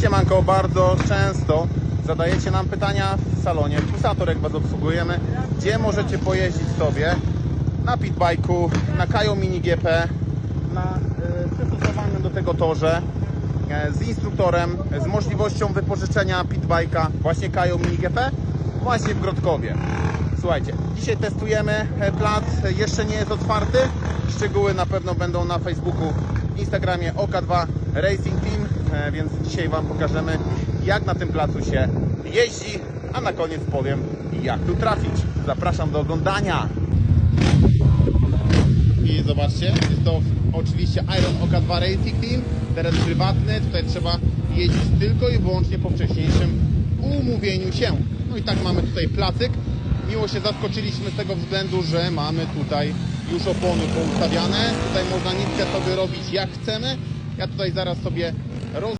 Siemanko, bardzo często zadajecie nam pytania w salonie Fusator, jak Was obsługujemy, gdzie możecie pojeździć sobie na pitbike'u, na Kajo Mini GP, na y, przystosowanym do tego torze, e, z instruktorem, z możliwością wypożyczenia pitbike'a właśnie Kajo Mini GP, właśnie w Grodkowie. Słuchajcie, dzisiaj testujemy e, plac, jeszcze nie jest otwarty. Szczegóły na pewno będą na Facebooku, Instagramie OK2 Racing Team, e, więc dzisiaj Wam pokażemy jak na tym placu się jeździ, a na koniec powiem jak tu trafić. Zapraszam do oglądania. I zobaczcie, jest to oczywiście Iron OK2 Racing Team, teren prywatny, tutaj trzeba jeździć tylko i wyłącznie po wcześniejszym umówieniu się. No i tak mamy tutaj placyk. Miło się zaskoczyliśmy z tego względu, że mamy tutaj już opony poustawiane. Tutaj można nitkę sobie robić jak chcemy. Ja tutaj zaraz sobie roz...